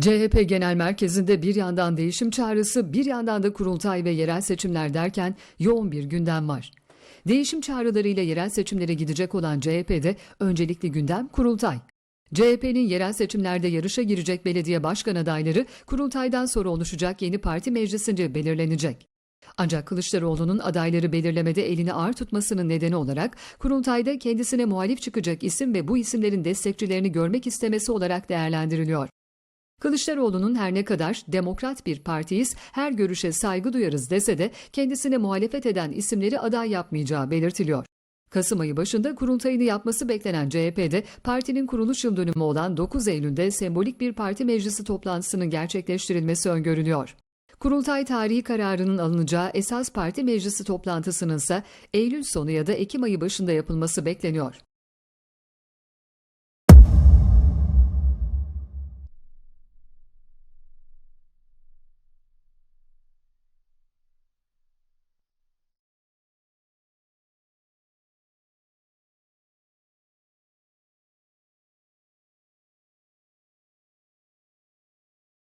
CHP Genel Merkezi'nde bir yandan değişim çağrısı, bir yandan da kurultay ve yerel seçimler derken yoğun bir gündem var. Değişim çağrılarıyla yerel seçimlere gidecek olan CHP'de öncelikli gündem kurultay. CHP'nin yerel seçimlerde yarışa girecek belediye başkan adayları kurultaydan sonra oluşacak yeni parti meclisince belirlenecek. Ancak Kılıçdaroğlu'nun adayları belirlemede elini ağır tutmasının nedeni olarak kurultayda kendisine muhalif çıkacak isim ve bu isimlerin destekçilerini görmek istemesi olarak değerlendiriliyor. Kılıçdaroğlu'nun her ne kadar demokrat bir partiyiz, her görüşe saygı duyarız dese de kendisine muhalefet eden isimleri aday yapmayacağı belirtiliyor. Kasım ayı başında kurultayını yapması beklenen CHP'de partinin kuruluş yıl dönümü olan 9 Eylül'de sembolik bir parti meclisi toplantısının gerçekleştirilmesi öngörülüyor. Kurultay tarihi kararının alınacağı esas parti meclisi toplantısının ise Eylül sonu ya da Ekim ayı başında yapılması bekleniyor.